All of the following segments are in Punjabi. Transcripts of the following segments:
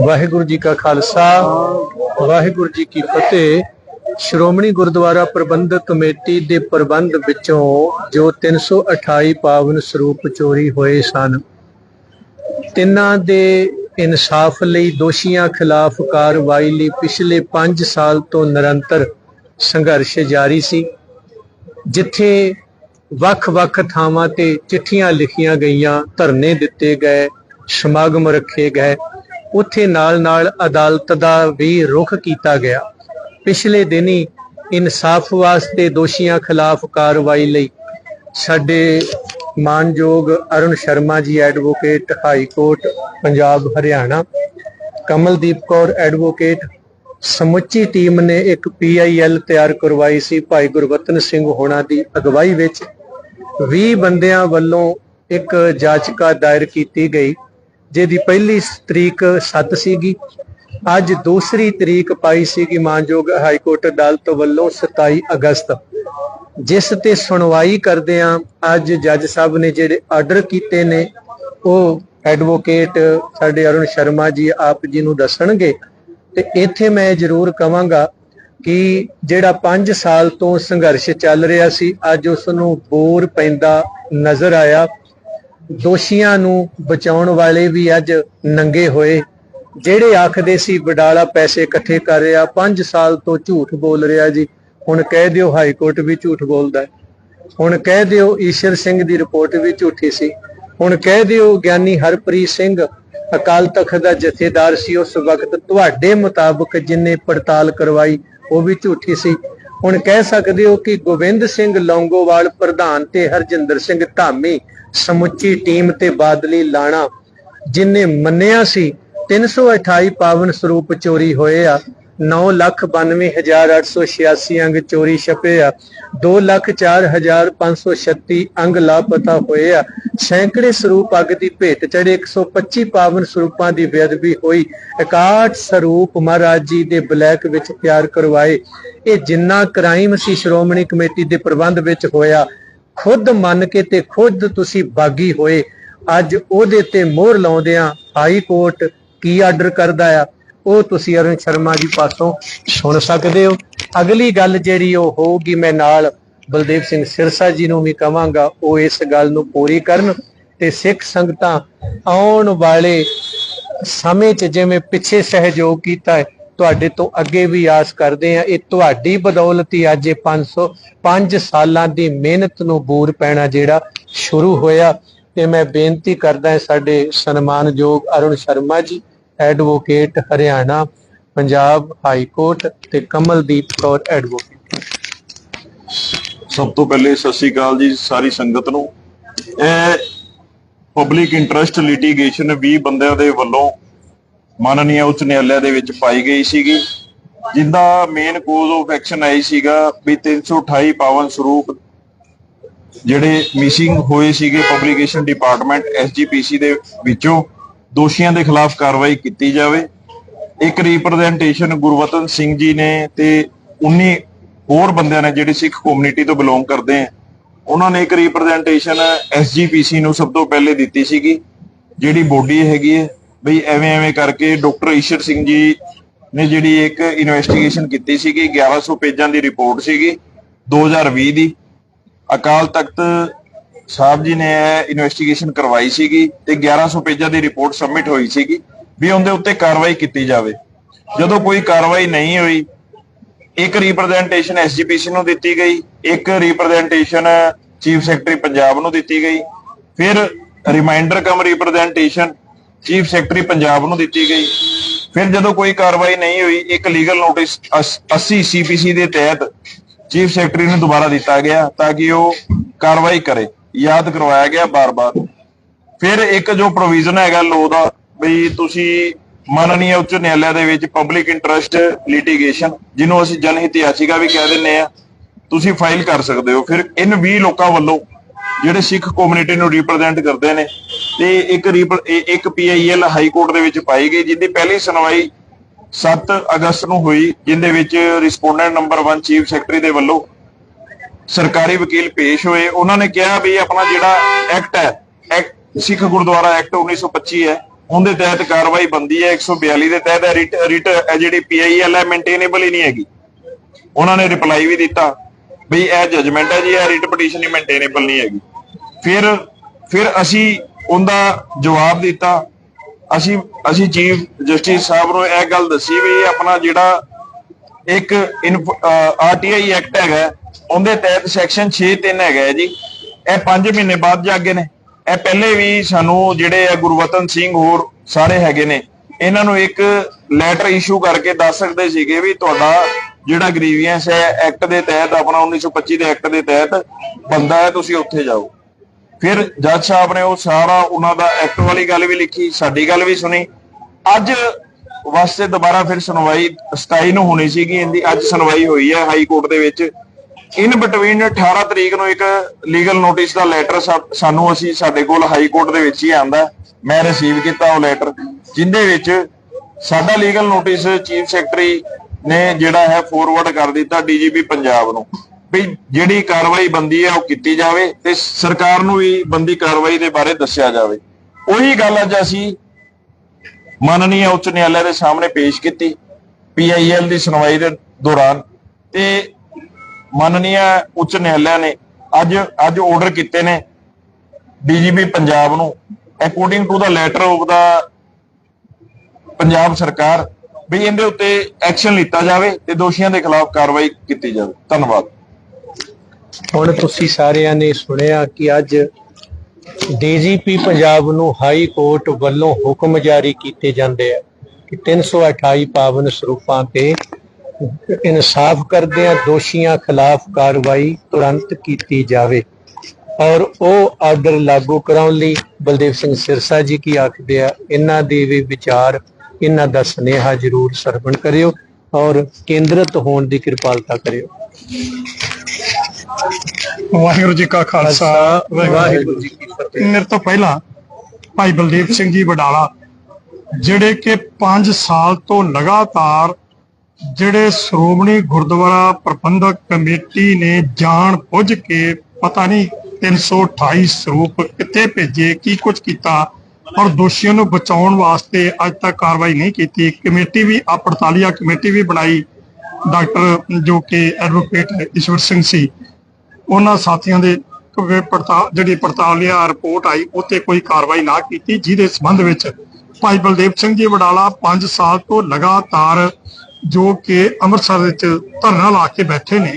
ਵਾਹਿਗੁਰੂ ਜੀ ਕਾ ਖਾਲਸਾ, ਵਾਹਿਗੁਰੂ ਜੀ ਕੀ ਫਤਿਹ। ਸ਼੍ਰੋਮਣੀ ਗੁਰਦੁਆਰਾ ਪ੍ਰਬੰਧਕ ਕਮੇਟੀ ਦੇ ਪ੍ਰਬੰਧ ਵਿੱਚੋਂ ਜੋ 328 ਪਾਵਨ ਸਰੂਪ ਚੋਰੀ ਹੋਏ ਸਨ, ਤਿੰਨਾਂ ਦੇ ਇਨਸਾਫ ਲਈ ਦੋਸ਼ੀਆਂ ਖਿਲਾਫ ਕਾਰਵਾਈ ਲਈ ਪਿਛਲੇ 5 ਸਾਲ ਤੋਂ ਨਿਰੰਤਰ ਸੰਘਰਸ਼ ਜਾਰੀ ਸੀ, ਜਿੱਥੇ ਵੱਖ-ਵੱਖ ਥਾਵਾਂ ਤੇ ਚਿੱਠੀਆਂ ਲਿਖੀਆਂ ਗਈਆਂ, ਧਰਨੇ ਦਿੱਤੇ ਗਏ ਸਮਾਗਮ ਰੱਖੇ ਗਏ। ਉੱਥੇ ਨਾਲ-ਨਾਲ ਅਦਾਲਤ ਦਾ ਵੀ ਰੁਖ ਕੀਤਾ ਗਿਆ। ਪਿਛਲੇ ਦਿਨੀ ਇਨਸਾਫ ਵਾਸਤੇ ਦੋਸ਼ੀਆਂ ਖਿਲਾਫ ਕਾਰਵਾਈ ਲਈ ਸਾਡੇ ਮਾਨਯੋਗ Arun Sharma ji, advocate high court, Punjab, Haryana. Kamaldeep Kaur, advocate ਸਮੁੱਚੀ ਟੀਮ ਨੇ ਇੱਕ ਪੀਆਈਐਲ ਤਿਆਰ ਕਰਵਾਈ ਸੀ। ਭਾਈ ਗੁਰਵਤਨ ਸਿੰਘ ਹੋਣਾ ਦੀ ਅਗਵਾਈ ਵਿੱਚ 20 ਬੰਦਿਆਂ ਵੱਲੋਂ ਇੱਕ ਜਾਚਕਾ ਦਾਇਰ ਕੀਤੀ ਗਈ। ਜਿਹਦੀ ਪਹਿਲੀ ਤਰੀਕ 7 ਸੀਗੀ, ਅੱਜ ਦੂਸਰੀ ਤਰੀਕ ਪਾਈ ਸੀਗੀ ਮਾਨਯੋਗ ਹਾਈ ਕੋਰਟ ਅਦਾਲਤ ਵੱਲੋਂ 27 ਅਗਸਤ। ਜਿਸ ਤੇ ਸੁਣਵਾਈ ਕਰਦੇ ਆ ਅੱਜ ਜੱਜ ਸਾਹਿਬ ਨੇ ਜਿਹੜੇ ਆਰਡਰ ਕੀਤੇ ਨੇ, ਉਹ ਐਡਵੋਕੇਟ ਸਾਡੇ ਅਰੁਣ ਸ਼ਰਮਾ ਜੀ ਆਪ ਜੀ ਨੂੰ ਦੱਸਣਗੇ। ਤੇ ਇੱਥੇ ਮੈਂ ਜ਼ਰੂਰ ਕਵਾਂਗਾ ਕਿ ਜਿਹੜਾ 5 ਸਾਲ ਤੋਂ ਸੰਘਰਸ਼ ਚੱਲ ਰਿਹਾ ਸੀ, ਅੱਜ ਉਸ ਨੂੰ ਬੋਰ ਪੈਂਦਾ ਨਜ਼ਰ ਆਇਆ। ਦੋਸ਼ੀਆਂ ਨੂੰ ਬਚਾਉਣ ਵਾਲੇ ਵੀ ਅੱਜ ਨੰਗੇ ਹੋਏ। ਜਿਹੜੇ ਆਖਦੇ ਸੀ, ਵਡਾਲਾ ਪੈਸੇ ਇਕੱਠੇ ਕਰ ਰਿਹਾ 5 ਸਾਲ ਤੋਂ ਝੂਠ ਬੋਲ ਰਿਹਾ ਜੀ। ਹੁਣ ਕਹਿ ਦਿਓ ਹਾਈ ਕੋਰਟ ਵੀ ਝੂਠ ਬੋਲਦਾ ਹੁਣ ਕਹਿ ਦਿਓ ਈਸ਼ਰ ਸਿੰਘ ਦੀ ਰਿਪੋਰਟ ਵੀ ਝੂਠੀ ਸੀ। ਹੁਣ ਕਹਿ ਦਿਓ ਗਿਆਨੀ ਹਰਪ੍ਰੀਤ ਸਿੰਘ, ਅਕਾਲ ਤਖਤ ਦਾ ਜਥੇਦਾਰ ਸੀ, ਉਸ ਵਕਤ ਤੁਹਾਡੇ ਮੁਤਾਬਕ ਜਿਨੇ ਪੜਤਾਲ ਕਰਵਾਈ, ਉਹ ਵੀ ਝੂਠੀ ਸੀ। ਹੁਣ ਕਹਿ ਸਕਦੇ ਹੋ ਕਿ ਗੋਬਿੰਦ ਸਿੰਘ ਲੌਂਗੋਵਾਲ, ਪ੍ਰਧਾਨ ਤੇ ਹਰਜਿੰਦਰ ਸਿੰਘ ਧਾਮੀ, ਸਮੁੱਚੀ ਟੀਮ ਤੇ ਬਾਦਲੀ ਲਾਣਾ ਜਿਨੇ ਮੰਨਿਆ ਸੀ 328 ਪਾਵਨ ਸਰੂਪ ਚੋਰੀ ਹੋਏ ਆ। 992886 ਅੰਗ ਚੋਰੀ ਛਪੇ ਆ। 204536 ਅੰਗ ਲਾਪਤਾ ਹੋਏ ਆ। ਸੈਂਕੜੇ ਸਰੂਪ ਅੱਗ ਦੀ ਭੇਟ ਚੜੇ 125 ਪਾਵਨ ਸਰੂਪਾਂ ਦੀ ਬੇਅਦਬੀ ਹੋਈ। 61 ਸਰੂਪ ਮਹਾਰਾਜ ਜੀ ਦੇ ਬਲੈਕ ਵਿੱਚ ਤਿਆਰ ਕਰਵਾਏ। ਇਹ ਜਿੰਨਾ ਕ੍ਰਾਈਮ ਸੀ ਸ਼੍ਰੋਮਣੀ ਕਮੇਟੀ ਦੇ ਪ੍ਰਬੰਧ ਵਿੱਚ ਹੋਇਆ। ਖੁਦ ਮੰਨ ਕੇ ਤੇ ਖੁਦ ਤੁਸੀਂ ਬਾਗੀ ਹੋਏ। ਅੱਜ ਉਹਦੇ ਤੇ ਮੋਹਰ ਲਾਉਂਦਿਆਂ ਹਾਈ ਕੋਰਟ ਕੀ ਆਰਡਰ ਕਰਦਾ ਆ? ਉਹ ਤੁਸੀਂ ਅਰੁਣ ਸ਼ਰਮਾ ਜੀ ਪਾਸੋਂ ਸੁਣ ਸਕਦੇ ਹੋ। ਅਗਲੀ ਗੱਲ ਜਿਹੜੀ ਉਹ ਹੋਊਗੀ, ਮੈਂ ਨਾਲ ਬਲਦੇਵ ਸਿੰਘ ਸਿਰਸਾ ਜੀ ਨੂੰ ਵੀ ਕਵਾਂਗਾ, ਉਹ ਇਸ ਗੱਲ ਨੂੰ ਪੂਰੀ ਕਰਨ ਤੇ ਸਿੱਖ ਸੰਗਤਾਂ ਆਉਣ ਵਾਲੇ ਸਮੇਂ 'ਚ ਜਿਵੇਂ ਪਿੱਛੇ ਸਹਿਯੋਗ ਕੀਤਾ ਹੈ, ਤੁਹਾਡੇ ਤੋਂ ਅੱਗੇ ਵੀ ਆਸ ਕਰਦੇ ਆ ਇਹ ਤੁਹਾਡੀ ਬਦੌਲਤ ਹੀ ਅੱਜ ਇਹ 500 5 ਸਾਲਾਂ ਦੀ ਮਿਹਨਤ ਨੂੰ ਬੂਰ ਪੈਣਾ ਜਿਹੜਾ ਸ਼ੁਰੂ ਹੋਇਆ। ਤੇ ਮੈਂ ਬੇਨਤੀ ਕਰਦਾ ਸਾਡੇ ਸਨਮਾਨਯੋਗ Arun Sharma ji advocate Haryana, Punjab high court ਤੇ ਕਮਲਦੀਪ ਕੌਰ ਐਡਵੋਕੇਟ। ਸਭ ਤੋਂ ਪਹਿਲੇ ਸਤਿ ਸ੍ਰੀ ਅਕਾਲ ਜੀ ਸਾਰੀ ਸੰਗਤ ਨੂੰ। ਇਹ ਪਬਲਿਕ ਇੰਟਰਸਟ ਲਿਟੀਗੇਸ਼ਨ 20 ਬੰਦਿਆਂ ਦੇ ਵੱਲੋਂ ਮਾਨਨੀਆ ਉੱਚ ਨਿਆਲਿਆ ਦੇ ਵਿੱਚ ਪਾਈ ਗਈ ਸੀਗੀ। ਜਿੰਦਾ ਮੇਨ ਕੋਜ਼ ਆਫ ਐਕਸ਼ਨ ਆਈ ਸੀਗਾ ਵੀ 328 ਪਾਵਨ ਸਰੂਪ ਜਿਹੜੇ ਮਿਸਿੰਗ ਹੋਏ ਸੀਗੇ ਪਬਲਿਕੇਸ਼ਨ ਡਿਪਾਰਟਮੈਂਟ ਐਸਜੀਪੀਸੀ ਦੇ ਵਿੱਚੋਂ। ਦੋਸ਼ੀਆਂ ਦੇ ਖਿਲਾਫ ਕਾਰਵਾਈ ਕੀਤੀ ਜਾਵੇ। ਇੱਕ ਰਿਪਰੈਜ਼ੈਂਟੇਸ਼ਨ ਗੁਰਵਤਨ ਸਿੰਘ ਜੀ ਨੇ ਤੇ 19 ਹੋਰ ਬੰਦਿਆਂ ਨੇ ਜਿਹੜੇ ਸਿੱਖ ਕਮਿਊਨਿਟੀ ਤੋਂ ਬਿਲੋਂਗ ਕਰਦੇ ਆ, ਉਹਨਾਂ ਨੇ ਇੱਕ ਰਿਪਰੈਜ਼ੈਂਟੇਸ਼ਨ ਐਸਜੀਪੀਸੀ ਨੂੰ ਸਭ ਤੋਂ ਪਹਿਲੇ ਦਿੱਤੀ ਸੀਗੀ, ਜਿਹੜੀ ਬੋਡੀ ਹੈਗੀ ਹੈ। ਬਈ ਐਵੇਂ ਐਵੇਂ ਕਰਕੇ ਡਾਕਟਰ ਈਸ਼ਰ ਸਿੰਘ ਜੀ ਨੇ ਜਿਹੜੀ ਇੱਕ ਇਨਵੈਸਟੀਗੇਸ਼ਨ ਕੀਤੀ ਸੀਗੀ 1100 ਪੇਜਾਂ ਦੀ ਰਿਪੋਰਟ ਸੀਗੀ 2020 ਦੀ। ਅਕਾਲ ਤਖਤ ਸਾਹਿਬ ਜੀ ਨੇ ਇਹ ਇਨਵੈਸਟੀਗੇਸ਼ਨ ਕਰਵਾਈ ਸੀਗੀ ਤੇ 1100 ਪੇਜਾਂ ਦੀ ਰਿਪੋਰਟ ਸਬਮਿਟ ਹੋਈ ਸੀਗੀ ਵੀ ਉਹਦੇ ਉੱਤੇ ਕਾਰਵਾਈ ਕੀਤੀ ਜਾਵੇ। ਜਦੋਂ ਕੋਈ ਕਾਰਵਾਈ ਨਹੀਂ ਹੋਈ, ਇੱਕ ਰਿਪਰੈਜ਼ੈਂਟੇਸ਼ਨ ਐਸਜੀਪੀਸੀ ਨੂੰ ਦਿੱਤੀ ਗਈ, ਇੱਕ ਰਿਪਰੈਜ਼ੈਂਟੇਸ਼ਨ ਚੀਫ ਸੈਕਟਰੀ ਪੰਜਾਬ ਨੂੰ ਦਿੱਤੀ ਗਈ, ਫਿਰ reminder cum representation chief secretary Punjab ਨੂੰ ਦਿੱਤੀ ਗਈ। ਫਿਰ ਜਦੋਂ ਕੋਈ ਕਾਰਵਾਈ ਨਹੀਂ ਹੋਈ, ਇੱਕ ਲੀਗਲ ਨੋਟਿਸ 80 ਸੀਪੀਸੀ ਦੇ ਤਹਿਤ ਚੀਫ ਸੈਕਟਰੀ ਨੂੰ ਦੁਬਾਰਾ ਦਿੱਤਾ ਗਿਆ ਤਾਂ ਕਿ ਉਹ ਕਾਰਵਾਈ ਕਰੇ। ਯਾਦ ਕਰਵਾਇਆ ਗਿਆ ਬਾਰ-ਬਾਰ। ਫਿਰ ਇੱਕ ਜੋ ਪ੍ਰੋਵੀਜ਼ਨ ਹੈਗਾ ਲੋ ਦਾ ਵੀ ਤੁਸੀਂ ਮਾਨਨੀय ਉੱਚ ਨਿਆਲਿਆ ਦੇ ਵਿੱਚ ਪਬਲਿਕ ਇੰਟਰਸਟ ਲਿਟੀਗੇਸ਼ਨ ਜਿਹਨੂੰ ਅਸੀਂ ਜਨਹਿਤ ਯਾਚੀਕਾ ਵੀ ਕਹਿ ਦਿੰਨੇ ਆ ਤੁਸੀਂ ਫਾਈਲ ਕਰ ਸਕਦੇ ਹੋ। ਫਿਰ ਇਨ 20 ਲੋਕਾਂ ਵੱਲੋਂ ਜਿਹੜੇ ਸਿੱਖ ਕਮਿਊਨਿਟੀ ਨੂੰ ਰਿਪਰੈਜ਼ੈਂਟ ਕਰਦੇ ਨੇ, ਤੇ ਇੱਕ ਰਿਪ- ਇਹ ਇੱਕ ਪੀਆਈਐਲ ਹਾਈ ਕੋਰਟ ਦੇ ਵਿੱਚ ਪਾਈ ਗਈ, ਜਿਹਦੀ ਪਹਿਲੀ ਸੁਣਵਾਈ 7 ਅਗਸਤ ਨੂੰ ਹੋਈ ਜਿੰਦੇ ਵਿੱਚ ਰਿਸਪੋਂਡੈਂਟ ਨੰਬਰ 1 ਚੀਫ ਸੈਕਟਰੀ ਦੇ ਵੱਲੋਂ ਸਰਕਾਰੀ ਵਕੀਲ ਪੇਸ਼ ਹੋਏ, ਉਹਨਾਂ ਨੇ ਕਿਹਾ ਵੀ ਆਪਣਾ ਜਿਹੜਾ ਐਕਟ ਹੈ ਐਕਟ ਸਿੱਖ ਗੁਰਦੁਆਰਾ ਐਕਟ 1925 ਹੈ, ਉਹਦੇ ਤਹਿਤ ਕਾਰਵਾਈ ਬੰਦੀ ਹੈ 142 ਦੇ ਤਹਿਤ ਰਿਟ ਰਿਟ ਇਹ ਜਿਹੜੀ ਪੀਆਈਐਲ ਹੈ ਮੇਨਟੇਨੇਬਲ ਹੀ ਨਹੀਂ ਹੈਗੀ। ਉਹਨਾਂ ਨੇ ਰਿਪਲਾਈ ਵੀ ਦਿੱਤਾ ਵੀ ਇਹ ਜਜਮੈਂਟ ਹੈ ਜੀ, ਇਹ ਰਿਟ ਪਟੀਸ਼ਨ ਹੀ ਮੇਨਟੇਨੇਬਲ ਨਹੀਂ ਹੈਗੀ। ਫਿਰ ਫਿਰ ਅਸੀਂ ਉਹਦਾ ਜਵਾਬ ਦਿੱਤਾ। ਅਸੀਂ ਅਸੀਂ ਚੀਫ ਜਸਟਿਸ ਸਾਹਿਬ ਨੂੰ ਇਹ ਗੱਲ ਦੱਸੀ ਵੀ ਆਪਣਾ ਜਿਹੜਾ ਇੱਕ ਆਰਟੀਆਈ ਐਕਟ ਹੈਗਾ ਉਹਦੇ ਤਹਿਤ ਸੈਕਸ਼ਨ 6.3 ਹੈਗਾ ਹੈ ਜੀ। ਇਹ 5 ਮਹੀਨੇ ਬਾਅਦ ਜਾਗੇ ਨੇ। ਇਹ ਪਹਿਲੇ ਵੀ ਸਾਨੂੰ ਜਿਹੜੇ ਆ ਗੁਰਵਤਨ ਸਿੰਘ ਹੋਰ ਸਾਰੇ ਹੈਗੇ ਨੇ, ਇਹਨਾਂ ਨੂੰ ਇੱਕ ਲੈਟਰ ਇਸ਼ੂ ਕਰਕੇ ਦੱਸ ਸਕਦੇ ਸੀਗੇ ਵੀ ਤੁਹਾਡਾ ਜਿਹੜਾ ਗ੍ਰੀਵੀਅੰਸ ਹੈ ਐਕਟ ਦੇ ਤਹਿਤ ਆਪਣਾ 1925 ਦੇ ਐਕਟ ਦੇ ਤਹਿਤ ਬੰਦਾ ਹੈ, ਤੁਸੀਂ ਉੱਥੇ ਜਾਓ। ਫਿਰ ਜੱਜ ਸਾਹਿਬ ਨੇ ਉਹ ਸਾਰਾ ਉਹਨਾਂ ਦਾ ਐਕਟ ਵਾਲੀ ਗੱਲ ਵੀ ਲਿਖੀ, ਸਾਡੀ ਗੱਲ ਵੀ ਸੁਣੀ। ਅੱਜ ਵਾਸਤੇ ਦੁਬਾਰਾ ਫਿਰ ਸੁਣਵਾਈ 27 ਨੂੰ ਹੋਣੀ ਸੀਗੀ, ਇਹਦੀ ਅੱਜ ਸੁਣਵਾਈ ਹੋਈ ਹੈ ਹਾਈ ਕੋਰਟ ਦੇ ਵਿੱਚ। ਇਨ ਬਿਟਵੀਨ 18 ਤਰੀਕ ਨੂੰ ਇੱਕ ਲੀਗਲ ਨੋਟਿਸ ਦਾ ਲੈਟਰ ਸਾਨੂੰ ਅਸੀਂ ਸਾਡੇ ਕੋਲ ਹਾਈ ਕੋਰਟ ਦੇ ਵਿੱਚ ਹੀ ਆਂਦਾ ਮੈਂ ਰਿਸੀਵ ਕੀਤਾ ਉਹ ਲੈਟਰ ਜਿੰਦੇ ਵਿੱਚ ਸਾਡਾ ਲੀਗਲ ਨੋਟਿਸ ਚੀਫ ਸੈਕਟਰੀ ਨੇ ਜਿਹੜਾ ਹੈ ਫੋਰਵਰਡ ਕਰ ਦਿੱਤਾ ਡੀਜੀਪੀ ਪੰਜਾਬ ਨੂੰ ਵੀ ਜਿਹੜੀ ਕਾਰਵਾਈ ਬੰਦੀ ਹੈ ਉਹ ਕੀਤੀ ਜਾਵੇ ਤੇ ਸਰਕਾਰ ਨੂੰ ਵੀ ਬੰਦੀ ਕਾਰਵਾਈ ਦੇ ਬਾਰੇ ਦੱਸਿਆ ਜਾਵੇ। ਉਹੀ ਗੱਲ ਅੱਜ ਅਸੀਂ ਮਾਨਨੀय ਉੱਚ ਨਿਆਲਿਆ ਦੇ ਸਾਹਮਣੇ ਪੇਸ਼ ਕੀਤੀ ਪੀਆਈਐਲ ਦੀ ਸੁਣਵਾਈ ਦੇ ਦੌਰਾਨ ਤੇ ਮਾਨਨੀय ਉੱਚ ਨਿਆਲਿਆ ਨੇ ਅੱਜ ਅੱਜ ਆਰਡਰ ਕੀਤੇ ਨੇ ਡੀਜੀਪੀ ਪੰਜਾਬ ਨੂੰ। According to the letter of the Punjab ਸਰਕਾਰ ਵੀ ਇਹਦੇ ਉੱਤੇ ਐਕਸ਼ਨ ਲਿੱਤਾ ਜਾਵੇ ਤੇ ਦੋਸ਼ੀਆਂ ਦੇ ਖਿਲਾਫ ਕਾਰਵਾਈ ਕੀਤੀ ਜਾਵੇ। ਧੰਨਵਾਦ। ਹੁਣ ਤੁਸੀਂ ਸਾਰਿਆਂ ਨੇ ਸੁਣਿਆ ਕਿ ਅੱਜ ਡੀਜੀਪੀ ਪੰਜਾਬ ਨੂੰ ਹਾਈ ਕੋਰਟ ਵੱਲੋਂ ਹੁਕਮ ਜਾਰੀ ਕੀਤੇ ਜਾਂਦੇ ਆ ਕਿ 328 ਪਾਵਨ ਸਰੂਪਾਂ ਤੇ ਇਨਸਾਫ ਕਰਦਿਆਂ ਦੋਸ਼ੀਆਂ ਖਿਲਾਫ ਕਾਰਵਾਈ ਤੁਰੰਤ ਕੀਤੀ ਜਾਵੇ। ਔਰ ਉਹ ਆਰਡਰ ਲਾਗੂ ਕਰਾਉਣ ਲਈ ਬਲਦੇਵ ਸਿੰਘ ਸਿਰਸਾ ਜੀ ਕੀ ਆਖਦੇ ਆ ਇਹਨਾਂ ਦੇ ਵੀ ਵਿਚਾਰ ਇਹਨਾਂ ਦਾ ਸੁਨੇਹਾ ਜ਼ਰੂਰ ਸਰਵਣ ਕਰਿਓ ਔਰ ਕੇਂਦਰਿਤ ਹੋਣ ਦੀ ਕਿਰਪਾਲਤਾ ਕਰਿਓ। ਵਾਹਿਗੁਰੂ ਜੀ ਕਾ ਖਾਲਸਾ ਵਾਹਿਗੁਰੂ ਜੀ ਕੀ ਫਤਿਹ। ਮੇਰੇ ਤੋਂ ਪਹਿਲਾਂ ਭਾਈ ਬਲਦੇਵ ਸਿੰਘ ਜੀ ਵਡਾਲਾ ਜਿਹੜੇ ਕਿ 5 ਸਾਲ ਤੋਂ ਲਗਾਤਾਰ ਜਿਹੜੇ ਸ਼੍ਰੋਮਣੀ ਗੁਰਦੁਆਰਾ ਪ੍ਰਬੰਧਕ ਕਮੇਟੀ ਨੇ ਜਾਣ ਬੁੱਝ ਕੇ ਪਤਾ ਨਹੀਂ 328 ਸਰੂਪ ਕਿੱਥੇ ਭੇਜੇ, ਕੀ ਕੁਝ ਕੀਤਾ ਔਰ ਦੋਸ਼ੀਆਂ ਨੂੰ ਬਚਾਉਣ ਵਾਸਤੇ ਅੱਜ ਤੱਕ ਕਾਰਵਾਈ ਨਹੀਂ ਕੀਤੀ। ਕਮੇਟੀ ਵੀ ਆ ਪੜਤਾਲੀਆ ਕਮੇਟੀ ਵੀ ਬਣਾਈ, ਡਾਕਟਰ ਜੋ ਕਿ ਐਡਵੋਕੇਟ ਈਸ਼ਵਰ ਸਿੰਘ ਸੀ। ਉਹਨਾਂ ਸਾਥੀਆਂ ਦੇ ਕਿਉਂਕਿ ਪੜਤਾਲ ਜਿਹੜੀ ਪੜਤਾਲੀਆ ਰਿਪੋਰਟ ਆਈ ਉੱਤੇ ਕੋਈ ਕਾਰਵਾਈ ਨਾ ਕੀਤੀ। ਜਿਹਦੇ ਸੰਬੰਧ ਵਿੱਚ ਭਾਈ ਬਲਦੇਵ ਸਿੰਘ ਜੀ ਵਡਾਲਾ 5 ਸਾਲ ਤੋਂ ਲਗਾਤਾਰ ਜੋ ਕਿ ਅੰਮ੍ਰਿਤਸਰ ਵਿੱਚ ਧਰਨਾ ਲਾ ਕੇ ਬੈਠੇ ਨੇ।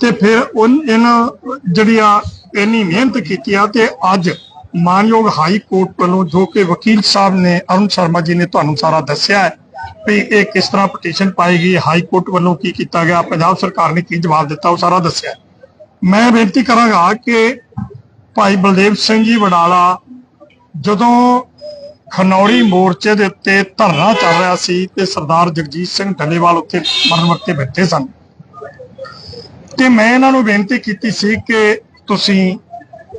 ਤੇ ਫਿਰ ਉਨ, ਇਹਨਾਂ ਇੰਨੀ ਮਿਹਨਤ ਕੀਤੀ ਆ ਤੇ ਅੱਜ ਮਾਨਯੋਗ ਹਾਈ ਕੋਰਟ ਵੱਲੋਂ ਜੋ ਕਿ ਵਕੀਲ ਸਾਹਿਬ ਨੇ ਅਰੁਣ ਸ਼ਰਮਾ ਜੀ ਨੇ ਤੁਹਾਨੂੰ ਸਾਰਾ ਦੱਸਿਆ ਹੈ ਵੀ ਇਹ ਕਿਸ ਤਰ੍ਹਾਂ ਪਟੀਸ਼ਨ ਪਾਈ ਗਈ, ਹਾਈ ਕੋਰਟ ਵੱਲੋਂ ਕੀ ਕੀਤਾ ਗਿਆ, ਪੰਜਾਬ ਸਰਕਾਰ ਨੇ ਕੀ ਜਵਾਬ ਦਿੱਤਾ, ਉਹ ਸਾਰਾ ਦੱਸਿਆ ਮੈਂ ਬੇਨਤੀ ਕਰਾਂਗਾ ਕਿ ਭਾਈ ਬਲਦੇਵ ਸਿੰਘ ਜੀ ਵਡਾਲਾ ਜਦੋਂ ਖਨੌਰੀ ਮੋਰਚੇ ਦੇ ਉੱਤੇ ਧਰਨਾ ਚੱਲ ਰਿਹਾ ਸੀ ਤੇ ਸਰਦਾਰ ਜਗਜੀਤ ਸਿੰਘ ਢੱਲੇਵਾਲ ਉੱਥੇ ਮਰਨ ਵਕਤੇ ਬੈਠੇ ਸਨ। ਤੇ ਮੈਂ ਇਹਨਾਂ ਨੂੰ ਬੇਨਤੀ ਕੀਤੀ ਸੀ ਕਿ ਤੁਸੀਂ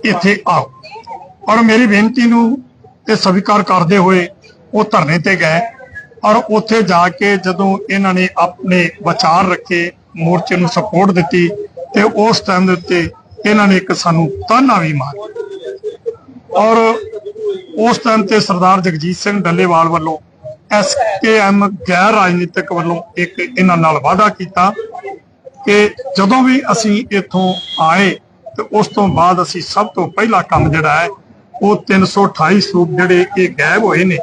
ਇੱਥੇ ਆਓ। ਔਰ ਮੇਰੀ ਬੇਨਤੀ ਨੂੰ ਤੇ ਸਵੀਕਾਰ ਕਰਦੇ ਹੋਏ ਉਹ ਧਰਨੇ ਤੇ ਗਏ ਔਰ ਉੱਥੇ ਜਾ ਕੇ ਜਦੋਂ ਇਹਨਾਂ ਨੇ ਆਪਣੇ ਵਿਚਾਰ ਰੱਖੇ, ਮੋਰਚੇ ਨੂੰ ਸਪੋਰਟ ਦਿੱਤੀ ਤੇ ਉਸ ਟਾਈਮ ਦੇ ਉੱਤੇ ਇਹਨਾਂ ਨੇ ਇੱਕ ਸਾਨੂੰ ਤਾਨਾ ਵੀ ਮਾਰਿਆ ਔਰ ਉਸ ਟਾਈਮ ਤੇ ਸਰਦਾਰ ਜਗਜੀਤ ਸਿੰਘ ਡੱਲੇਵਾਲ ਵੱਲੋਂ ਐਸਕੇਐਮ ਗੈਰ ਰਾਜਨੀਤਿਕ ਵੱਲੋਂ ਇੱਕ ਇਹਨਾਂ ਨਾਲ ਵਾਅਦਾ ਕੀਤਾ ਕਿ ਜਦੋਂ ਵੀ ਅਸੀਂ ਇੱਥੋਂ ਆਏ ਤੇ ਉਸ ਤੋਂ ਬਾਅਦ ਅਸੀਂ ਸਭ ਤੋਂ ਪਹਿਲਾ ਕੰਮ ਜਿਹੜਾ ਹੈ, ਉਹ 328 ਸਰੂਪ ਜਿਹੜੇ ਇਹ ਗਾਇਬ ਹੋਏ ਨੇ,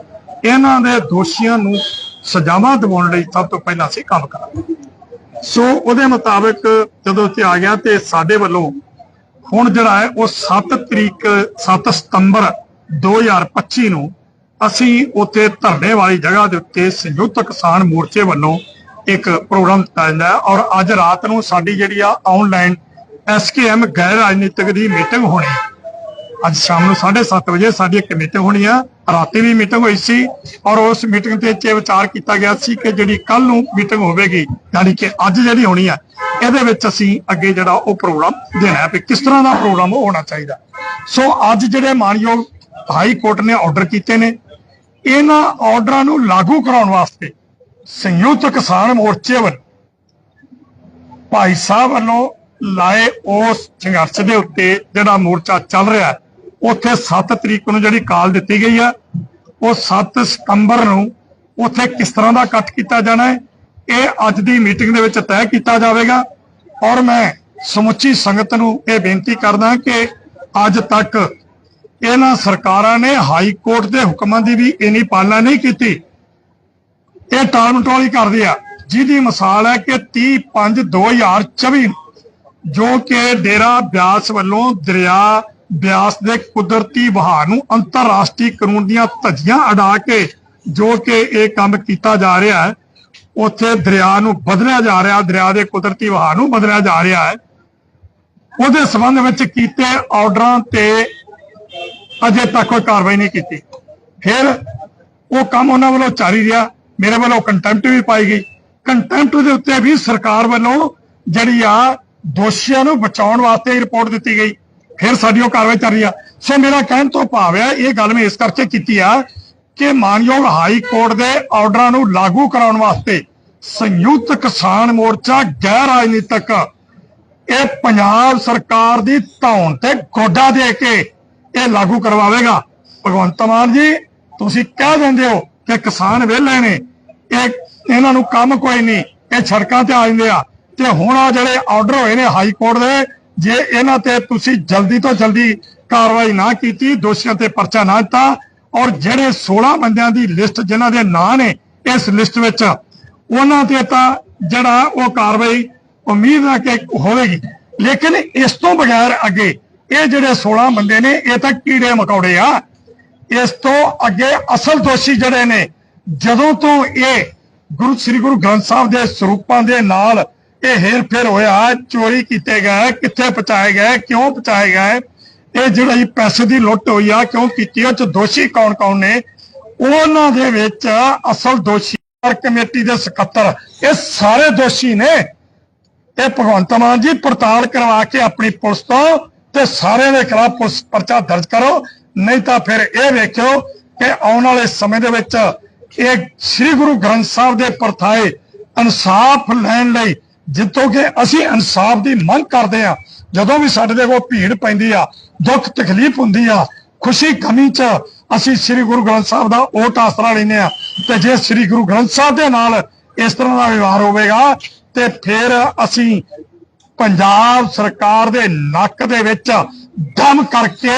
ਇਹਨਾਂ ਦੇ ਦੋਸ਼ੀਆਂ ਨੂੰ ਸਜ਼ਾਵਾਂ ਦਿਵਾਉਣ ਲਈ ਸਭ ਤੋਂ ਪਹਿਲਾਂ ਅਸੀਂ ਕੰਮ ਕਰਾਂਗੇ। ਸੋ ਉਹਦੇ ਮੁਤਾਬਕ ਜਦੋਂ ਇੱਥੇ ਆ ਗਿਆ ਤੇ ਸਾਡੇ ਵੱਲੋਂ ਹੁਣ ਜਿਹੜਾ ਹੈ ਉਹ 7 ਤਰੀਕ 7 ਸਤੰਬਰ 2025 ਨੂੰ ਅਸੀਂ ਉੱਥੇ ਧਰਨੇ ਵਾਲੀ ਜਗ੍ਹਾ ਦੇ ਉੱਤੇ ਸੰਯੁਕਤ ਕਿਸਾਨ ਮੋਰਚੇ ਵੱਲੋਂ ਇੱਕ ਪ੍ਰੋਗਰਾਮ ਦਿੱਤਾ ਜਾਂਦਾ ਹੈ ਔਰ ਅੱਜ ਰਾਤ ਨੂੰ ਸਾਡੀ ਜਿਹੜੀ ਆ ਆਨਲਾਈਨ ਐਸਕੇਐਮ ਗੈਰ ਰਾਜਨੀਤਿਕ ਦੀ ਮੀਟਿੰਗ ਹੋਣੀ ਅੱਜ ਸ਼ਾਮ ਨੂੰ 7:30 ਵਜੇ ਸਾਡੀ ਇੱਕ ਮੀਟਿੰਗ ਹੋਣੀ ਆ। ਰਾਤੀ ਵੀ ਮੀਟਿੰਗ ਹੋਈ ਸੀ ਔਰ ਉਸ ਮੀਟਿੰਗ ਤੇ ਇਹ ਵਿਚਾਰ ਕੀਤਾ ਗਿਆ ਸੀ ਕਿ ਜਿਹੜੀ ਕੱਲ ਨੂੰ ਮੀਟਿੰਗ ਹੋਵੇਗੀ, ਯਾਨੀ ਕਿ ਅੱਜ ਜਿਹੜੀ ਹੋਣੀ ਆ ਇਹਦੇ ਵਿੱਚ ਅਸੀਂ ਅੱਗੇ ਜਿਹੜਾ ਉਹ ਪ੍ਰੋਗਰਾਮ ਦੇਣਾ ਵੀ ਕਿਸ ਤਰ੍ਹਾਂ ਦਾ ਪ੍ਰੋਗਰਾਮ ਉਹ ਹੋਣਾ ਚਾਹੀਦਾ। ਸੋ ਅੱਜ ਜਿਹੜੇ ਮਾਨਯੋਗ ਹਾਈ ਕੋਰਟ ਨੇ ਆਰਡਰ ਕੀਤੇ ਨੇ, ਇਹਨਾਂ ਆਰਡਰਾਂ ਨੂੰ ਲਾਗੂ ਕਰਾਉਣ ਵਾਸਤੇ ਸੰਯੁਕਤ ਕਿਸਾਨ ਮੋਰਚੇ ਵੱਲ ਭਾਈ ਸਾਹਿਬ ਵੱਲੋਂ ਲਾਏ ਉਸ ਸੰਘਰਸ਼ ਦੇ ਉੱਤੇ ਜਿਹੜਾ ਮੋਰਚਾ ਚੱਲ ਰਿਹਾ ਹੈ, ਉੱਥੇ 7 ਤਰੀਕ ਨੂੰ ਜਿਹੜੀ ਕਾਲ ਦਿੱਤੀ ਗਈ ਆ ਉਹ 7 ਸਤੰਬਰ ਨੂੰ ਉੱਥੇ ਕਿਸ ਤਰ੍ਹਾਂ ਦਾ ਇਕੱਠ ਕੀਤਾ ਜਾਣਾ ਹੈ ਇਹ ਅੱਜ ਦੀ ਮੀਟਿੰਗ ਦੇ ਵਿੱਚ ਤੈਅ ਕੀਤਾ ਜਾਵੇਗਾ ਔਰ ਮੈਂ ਸਮੁੱਚੀ ਸੰਗਤ ਨੂੰ ਇਹ ਬੇਨਤੀ ਕਰਦਾ ਕਿ ਅੱਜ ਤੱਕ ਇਹਨਾਂ ਸਰਕਾਰਾਂ ਨੇ ਹਾਈ ਕੋਰਟ ਦੇ ਹੁਕਮਾਂ ਦੀ ਵੀ ਇੰਨੀ ਪਾਲਣਾ ਨਹੀਂ ਕੀਤੀ। ਇਹ ਟਾਲਮਟੋਲੀ ਕਰਦੇ ਆ। ਜਿਹਦੀ ਮਿਸਾਲ ਹੈ ਕਿ 30 5 2024 ਜੋ ਕਿ ਡੇਰਾ ਬਿਆਸ ਵੱਲੋਂ ਦਰਿਆ ਬਿਆਸ ਦੇ ਕੁਦਰਤੀ ਵਹਾਅ ਨੂੰ ਅੰਤਰਰਾਸ਼ਟਰੀ ਕਾਨੂੰਨ ਦੀਆਂ ਧੱਜੀਆਂ ਅਡਾ ਕੇ ਜੋ ਕਿ ਇਹ ਕੰਮ ਕੀਤਾ ਜਾ ਰਿਹਾ ਹੈ ਉੱਥੇ ਦਰਿਆ ਨੂੰ ਬਦਲਿਆ ਜਾ ਰਿਹਾ, ਦਰਿਆ ਦੇ ਕੁਦਰਤੀ ਵਹਾਅ ਨੂੰ ਬਦਲਿਆ ਜਾ ਰਿਹਾ ਹੈ। ਉਹਦੇ ਸੰਬੰਧ ਵਿੱਚ ਕੀਤੇ ਆਰਡਰਾਂ ਤੇ ਅਜੇ ਤੱਕ ਕੋਈ ਕਾਰਵਾਈ ਨਹੀਂ ਕੀਤੀ। ਫਿਰ ਉਹ ਕੰਮ ਉਹਨਾਂ ਵੱਲੋਂ ਜਾਰੀ ਰਿਹਾ। ਮੇਰੇ ਵੱਲੋਂ ਕੰਟੈਂਪਟ ਵੀ ਪਾਈ ਗਈ। ਕੰਟੈਂਪਟ ਦੇ ਉੱਤੇ ਵੀ ਸਰਕਾਰ ਵੱਲੋਂ ਜਿਹੜੀ ਆ ਦੋਸ਼ੀਆਂ ਨੂੰ ਬਚਾਉਣ ਵਾਸਤੇ ਰਿਪੋਰਟ ਦਿੱਤੀ ਗਈ। ਫਿਰ ਸਾਡੀ ਉਹ ਕਾਰਵਾਈ ਚੱਲ ਰਹੀ ਆ। ਸੋ ਮੇਰਾ ਕਹਿਣ ਤੋਂ ਭਾਵ ਹੈ, ਇਹ ਗੱਲ ਮੈਂ ਇਸ ਕਰਕੇ ਕੀਤੀ ਆ ਕਿ ਮਾਨਯੋਗ ਹਾਈ ਕੋਰਟ ਦੇ ਆਰਡਰਾਂ ਨੂੰ ਲਾਗੂ ਕਰਾਉਣ ਵਾਸਤੇ ਸੰਯੁਕਤ ਕਿਸਾਨ ਮੋਰਚਾ ਗੈਰ ਰਾਜਨੀਤਿਕ, ਇਹ ਪੰਜਾਬ ਸਰਕਾਰ ਦੀ ਧੌਣ ਤੇ ਗੋਡਾ ਦੇ ਕੇ ਇਹ ਲਾਗੂ ਕਰਵਾਵੇਗਾ। ਭਗਵੰਤ ਮਾਨ ਜੀ, ਤੁਸੀਂ ਕਹਿ ਦਿੰਦੇ ਹੋ ਕਿ ਕਿਸਾਨ ਵਿਹਲੇ ਨੇ। ਇਹ, ਇਹਨਾਂ ਨੂੰ ਕੰਮ ਕੋਈ ਨਹੀਂ, ਇਹ ਸੜਕਾਂ ਤੇ ਆ ਜਾਂਦੇ ਆ। ਤੇ ਹੁਣ ਆ ਜਿਹੜੇ ਆਰਡਰ ਹੋਏ ਨੇ ਹਾਈ ਕੋਰਟ ਦੇ, ਜੇ ਇਹਨਾਂ ਤੇ ਤੁਸੀਂ ਜਲਦੀ ਤੋਂ ਜਲਦੀ ਕਾਰਵਾਈ ਨਾ ਕੀਤੀ, ਦੋਸ਼ੀਆਂ ਤੇ ਪਰਚਾ ਨਾ ਦਿੱਤਾ ਔਰ ਜਿਹੜੇ 16 ਬੰਦਿਆਂ ਦੀ ਲਿਸਟ ਜਿਨ੍ਹਾਂ ਦੇ ਨਾਂ ਨੇ ਇਸ ਲਿਸਟ ਵਿੱਚ, ਉਹਨਾਂ ਤੇ ਤਾਂ ਜਿਹੜਾ ਉਹ ਕਾਰਵਾਈ ਉਮੀਦ ਹੈ ਕਿ ਹੋਵੇਗੀ। ਲੇਕਿਨ ਇਸ ਤੋਂ ਬਗੈਰ ਅੱਗੇ ਇਹ ਜਿਹੜੇ 16 ਬੰਦੇ ਨੇ, ਇਹ ਤਾਂ ਕੀੜੇ ਮਕੌੜੇ ਆ। ਇਸ ਤੋਂ ਅੱਗੇ ਅਸਲ ਦੋਸ਼ੀ ਜਿਹੜੇ ਨੇ, ਜਦੋਂ ਤੋਂ ਇਹ ਗੁਰੂ ਸ੍ਰੀ ਗੁਰੂ ਗ੍ਰੰਥ ਸਾਹਿਬ ਦੇ ਸਰੂਪਾਂ ਦੇ ਨਾਲ ਇਹ ਹੇਰ ਫੇਰ ਹੋਇਆ, ਚੋਰੀ ਕੀਤੇ ਗਏ, ਕਿੱਥੇ ਪਹੁੰਚਾਏ ਗਏ, ਕਿਉਂ ਪਹੁੰਚਾਏ ਗਏ ਇਹ ਜਿਹੜਾ ਜਿਹੜੀ ਪੈਸੇ ਦੀ ਲੁੱਟ ਹੋਈ ਆ, ਕਿਉਂ ਕੀਤੀ ਉਹ ਚ ਦੋਸ਼ੀ ਕੌਣ ਕੌਣ ਨੇ? ਉਹਨਾਂ ਦੇ ਵਿੱਚ ਅਸਲ ਦੋਸ਼ੀ ਕਮੇਟੀ ਦੇ ਸਕੱਤਰ। ਇਹ ਸਾਰੇ ਦੋਸ਼ੀ ਨੇ। ਇਹ ਭਗਵੰਤ ਮਾਨ ਜੀ ਪੜਤਾਲ ਕਰਵਾ ਕੇ ਆਪਣੀ ਪੁਲਿਸ ਤੋਂ ਤੇ ਸਾਰਿਆਂ ਦੇ ਖਿਲਾਫ ਪੁਲਿਸ ਪਰਚਾ ਦਰਜ ਕਰੋ। ਨਹੀਂ ਤਾਂ ਫਿਰ ਇਹ ਵੇਖਿਓ ਕਿ ਆਉਣ ਵਾਲੇ ਸਮੇਂ ਦੇ ਵਿੱਚ ਇਹ ਸ੍ਰੀ ਗੁਰੂ ਗ੍ਰੰਥ ਸਾਹਿਬ ਦੇ ਪਰਥਾਏ ਇਨਸਾਫ ਲੈਣ ਲਈ ਜਿੱਥੋਂ ਕਿ ਅਸੀਂ ਇਨਸਾਫ ਦੀ ਮੰਗ ਕਰਦੇ ਆ ਜਦੋਂ ਵੀ ਸਾਡੇ ਦੇ ਕੋਲ ਭੀੜ ਪੈਂਦੀ ਆ, ਦੁੱਖ, ਤਕਲੀਫ ਹੁੰਦੀ ਆ, ਖੁਸ਼ੀ ਕਮੀ ਚ ਅਸੀਂ ਸ੍ਰੀ ਗੁਰੂ ਗ੍ਰੰਥ ਸਾਹਿਬ ਦਾ ਓਟ ਆਸਰਾ ਲੈਂਦੇ ਆ। ਤੇ ਜੇ ਸ੍ਰੀ ਗੁਰੂ ਗ੍ਰੰਥ ਸਾਹਿਬ ਦੇ ਨਾਲ ਇਸ ਤਰ੍ਹਾਂ ਦਾ ਵਿਵਹਾਰ ਹੋਵੇਗਾ, ਤੇ ਫਿਰ ਅਸੀਂ ਪੰਜਾਬ ਸਰਕਾਰ ਦੇ ਨੱਕ ਦੇ ਵਿੱਚ ਦਮ ਕਰਕੇ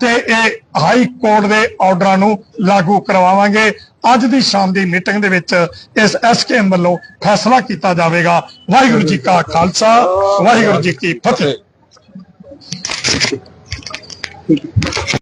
ਤੇ ਇਹ ਹਾਈ ਕੋਰਟ ਦੇ ਆਰਡਰਾਂ ਨੂੰ ਲਾਗੂ ਕਰਵਾਵਾਂਗੇ। ਅੱਜ ਦੀ ਸ਼ਾਮ ਦੀ ਮੀਟਿੰਗ ਦੇ ਵਿੱਚ ਇਸ ਐਸਕੇਐਮ ਵੱਲੋਂ ਫੈਸਲਾ ਕੀਤਾ ਜਾਵੇਗਾ। ਵਾਹਿਗੁਰੂ ਜੀ ਕਾ ਖਾਲਸਾ, ਵਾਹਿਗੁਰੂ ਜੀ ਕੀ ਫਤਿਹ। Thank you.